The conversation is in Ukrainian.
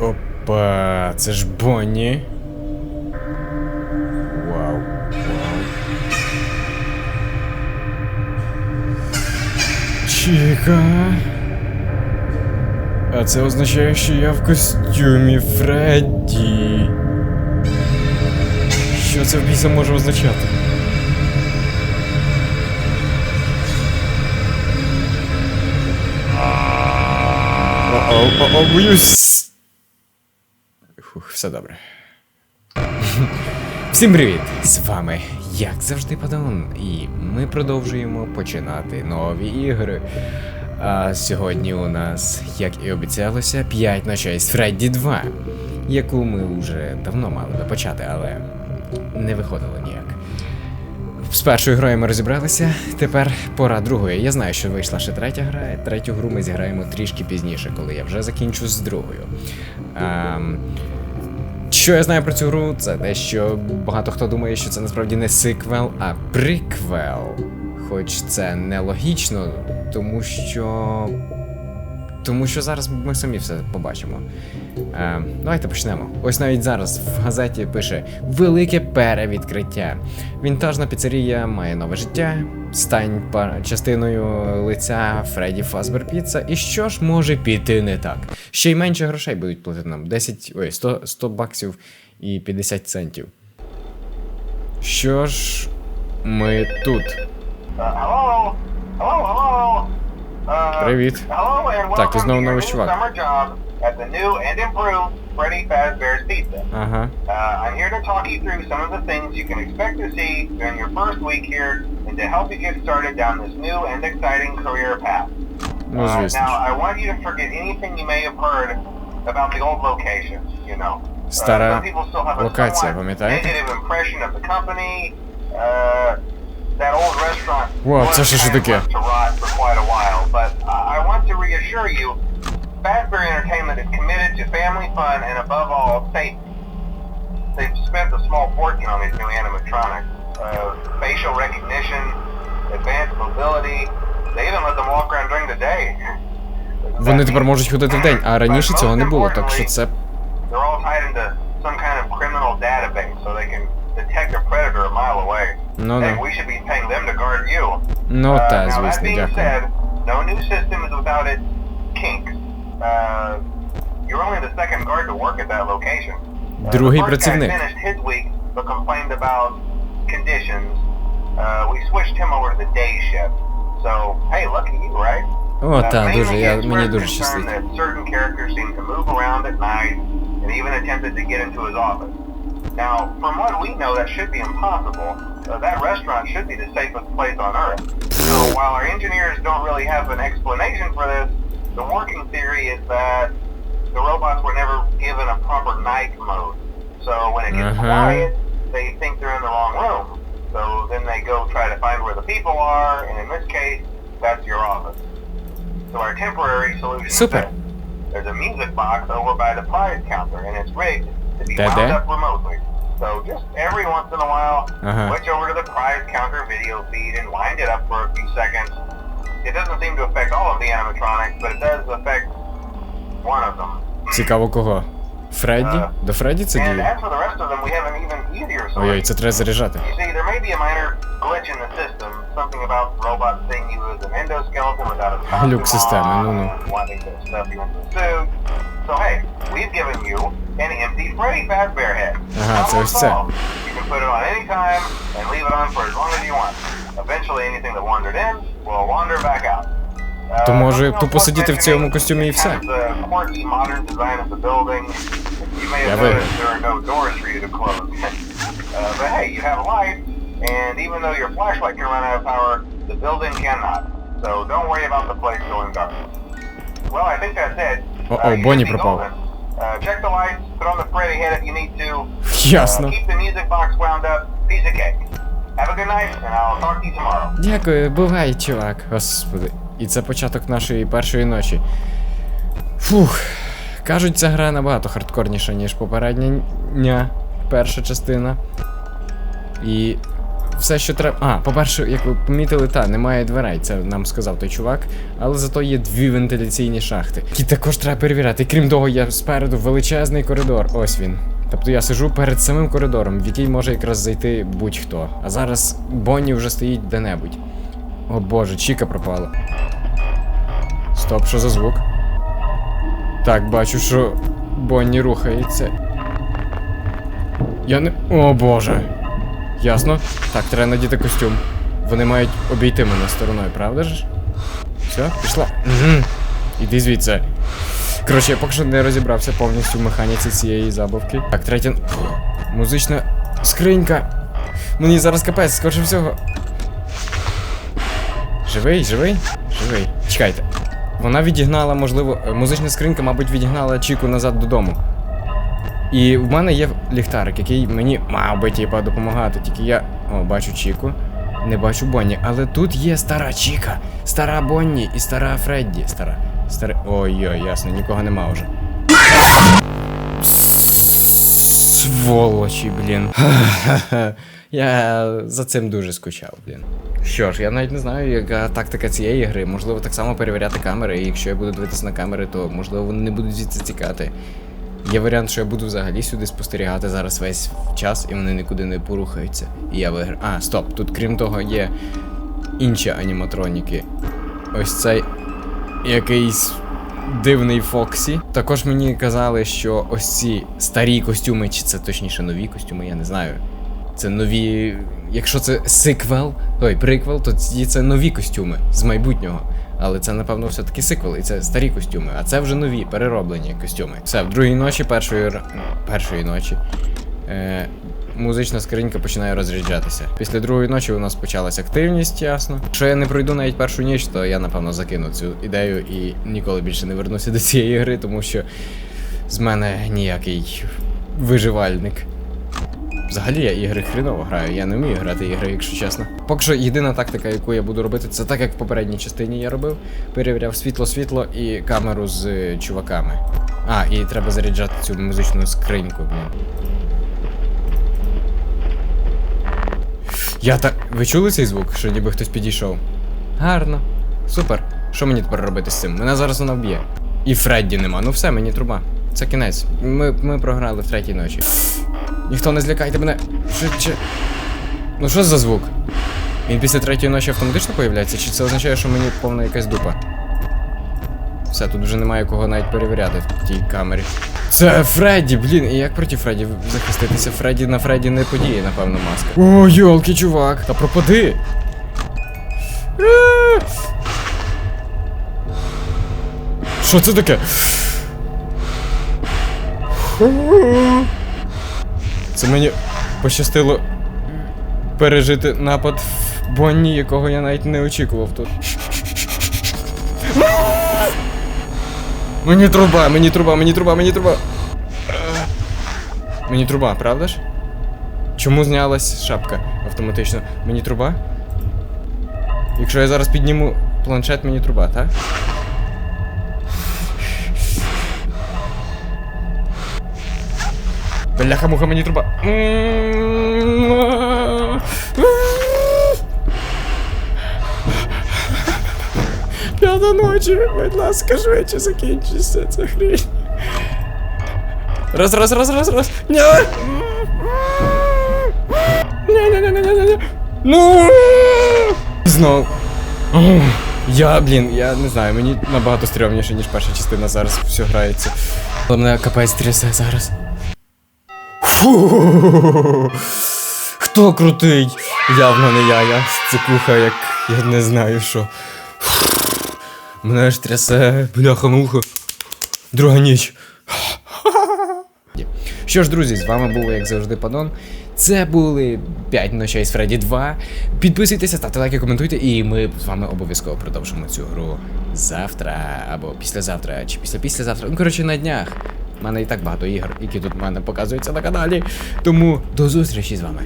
Опа, це ж Бонні. Вау. Вау. Чіка. А це означає, що я в костюмі Фредді. Що це в біса може означати? О-о, о-о, боюсь. Все добре. Всім привіт! З вами, як завжди, Падон, і ми продовжуємо починати нові ігри. А сьогодні у нас, як і обіцялося, 5 ночей з Фредді 2, яку ми вже давно мали би почати, але не виходило ніяк. З першою грою ми розібралися, тепер пора другої. Я знаю, що вийшла ще третя гра. Третю гру ми зіграємо трішки пізніше, коли я вже закінчу з другою. Ем, що я знаю про цю гру, це те, що багато хто думає, що це насправді не сиквел, а приквел. Хоч це нелогічно, тому що. Тому що зараз ми самі все побачимо. Е, давайте почнемо. Ось навіть зараз в газеті пише Велике перевідкриття. Вінтажна піцерія має нове життя. Стань частиною лиця Фредді Фазбер Піца. І що ж може піти не так? Ще й менше грошей будуть платити нам. 10, ой, 100, 100 баксів і 50 центів. Що ж, ми тут. Uh, hello? Hello, hello? Uh, Привіт. Hello and Так, і welcome знову to your новий new чувак. summer job at the new and improved Freddy Fazbear's Pizza. Ага. Uh, I'm here to talk you through some of the things you can expect to see during your first week here and to help you get started down this new and exciting career path. Ну, Uh, звісно. now, ж. I want you to forget anything you may have heard about the old locations, you know. Uh, Стара some people still have a локація, somewhat пам'ятаєте? negative impression of the company. Uh, that old restaurant Wow, was це ще що kind of таке? left to rot for quite a while, but I I want to reassure you, Fazbear Entertainment is committed to family fun and above all, safety. They've spent a small fortune on these new animatronics. Uh, facial recognition, advanced mobility, they even let them walk around during the day. Вони тепер можуть ходити вдень, а раніше цього не було, так що це. away. Ну Hey, ну. we should be paying them to guard you. Ну Uh, та, now that звісно, being дякую. said, no new system is without its kinks. Uh, you're only the second guard to work at that location. Uh, Другий the first guy працівник. finished his week but complained about conditions. Uh, we switched him over to the day shift. So, hey, lucky you, right? О, Uh, та, mainly дуже, я, he мені expressed дуже concern щастить. that certain characters seem to move around at night and even attempted to get into his office. Now, from what we know, that should be impossible. Uh, that restaurant should be the safest place on Earth. So while our engineers don't really have an explanation for this, the working theory is that the robots were never given a proper night mode. So when it gets Uh-huh. quiet, they think they're in the wrong room. So then they go try to find where the people are, and in this case, that's your office. So our temporary solution Super. is this. There's a music box over by the prize counter, and it's rigged to be That wound there? up remotely. So just every once in a while, Uh-huh. switch over to the prize counter video feed and wind it up for a few seconds. It doesn't seem to affect all of the animatronics, but it does affect one of them. Цікаво кого? Фредді? Е, До Фредді це And діє? as for the rest of them, we have an even easier Ой-ой, solution. це треба заряджати. You see, there may be a minor glitch in the system, something about the robot seeing you as an endoskeleton without a costume Глюк системи, on, ну-ну. and wanting to stuff you into a suit. So hey, we've given you an empty Freddy Fazbear head. Ага, це Problem ось це. solved. You can put it on any time and leave it on for as long as you want. Eventually anything that wandered in will wander back out. Uh, То може something else тупо worth сидіти в mentioning цьому костюмі і is все? kind of the quirky modern design of the building. You may Я have ви- noticed there are no doors for you to close. uh, but hey, you have a light, and even though your flashlight can run out of power, the building cannot. So don't worry about the place going dark. Well, I think that's it. Uh-oh, you should Bonnie be пропав. Uh, check the lights, put on the Freddy head if you need to. Ясно. Uh, keep the music box wound up. Piece of cake. Have a good night, and I'll talk to you tomorrow. Дякую, бувай, чувак. Господи. І це початок нашої першої ночі. Фух. Кажуть, ця гра набагато хардкорніша, ніж попередня ня, перша частина. І все, що треба. А, по-перше, як ви помітили, та немає дверей. Це нам сказав той чувак. Але зато є дві вентиляційні шахти, які також треба перевіряти. Крім того, є спереду величезний коридор. Ось він. Тобто я сижу перед самим коридором, в який може якраз зайти будь-хто. А зараз Бонні вже стоїть де-небудь. О боже, Чіка пропала. Стоп, що за звук? Так, бачу, що Бонні рухається. Я не. О боже. Ясно. Так, треба надіти костюм. Вони мають обійти мене стороною, правда ж? Все, пішла. Угу. Іди звідси. Коротше, я поки що не розібрався повністю в механіці цієї забавки. Так, третя. Музична скринька. Мені зараз капець, скорше всього. Живий, живий? Живий. Чекайте. Вона відігнала, можливо, е, музична скринька, мабуть, відігнала Чіку назад додому. І в мене є ліхтарик, який мені мав би типа допомагати. Тільки я. О, бачу Чіку. Не бачу Бонні. Але тут є стара Чіка, стара Бонні і стара Фредді. Стара. Стара. Ой-ой, ясно, нікого нема вже. Сволочі, блін. Я за цим дуже скучав, блін. Що ж, я навіть не знаю, яка тактика цієї гри. Можливо, так само перевіряти камери, і якщо я буду дивитися на камери, то можливо вони не будуть звідси тікати. Є варіант, що я буду взагалі сюди спостерігати зараз весь час, і вони нікуди не порухаються. І я виграю. А, стоп, тут крім того є інші аніматроніки. Ось цей якийсь дивний Фоксі. Також мені казали, що ось ці старі костюми, чи це точніше нові костюми, я не знаю. Це нові. Якщо це сиквел, той приквел, то ці це нові костюми з майбутнього. Але це, напевно, все-таки сиквел, і це старі костюми, а це вже нові, перероблені костюми. Все, в другій ночі, першої, ну, першої ночі. Е, музична скринька починає розряджатися. Після другої ночі у нас почалась активність, ясно. Якщо я не пройду навіть першу ніч, то я напевно закину цю ідею і ніколи більше не вернуся до цієї гри, тому що з мене ніякий виживальник. Взагалі я ігри хріново граю, я не вмію грати ігри, якщо чесно. Поки що єдина тактика, яку я буду робити, це так як в попередній частині я робив. Перевіряв світло-світло і камеру з е, чуваками. А, і треба заряджати цю музичну скриньку. Я так. Ви чули цей звук, що ніби хтось підійшов? Гарно. Супер. Що мені тепер робити з цим? Мене зараз вона вб'є. І Фредді нема. Ну все, мені труба. Це кінець. Ми, ми програли в третій ночі. Ніхто не злякайте мене. Швидше. Ну що за звук? Він після третьої ночі автоматично появляється, чи це означає, що мені повна якась дупа? Все, тут вже немає кого навіть перевіряти в тій камері. Це Фредді, блін, і як проти Фредді захиститися? Фредді на Фредді не подіє, напевно, маска. О, йолки, чувак! Та пропади! Що це таке? Це мені пощастило пережити напад в Бонні, якого я навіть не очікував тут. Мені труба, мені труба, мені труба, мені труба. Мені труба, правда ж? Чому знялась шапка автоматично? Мені труба? Якщо я зараз підніму планшет, мені труба, так? Бляха муха мені труба. П'ята ночі, будь ласка, швидше закінчиться ця хрінь. Раз, раз, раз, раз, раз. Ні. Ні, ні, ні, ні, ні, ні. Ну. Знов. Я, блін, я не знаю, мені набагато стрьомніше, ніж перша частина зараз все грається. Але мене капець трясе зараз. Фу. Хто крутий? Явно не я, я цикуха, як я не знаю що. Мене ж трясе, бляха-муха. Друга ніч. Що ж, друзі, з вами був, як завжди, Падон. Це були 5 ночей з Фредді 2. Підписуйтеся, ставте лайки, коментуйте, і ми з вами обов'язково продовжимо цю гру завтра, або післязавтра, чи після післязавтра. Ну, коротше, на днях. Мене і так багато ігор, які тут в мене показуються на каналі. Тому до зустрічі з вами.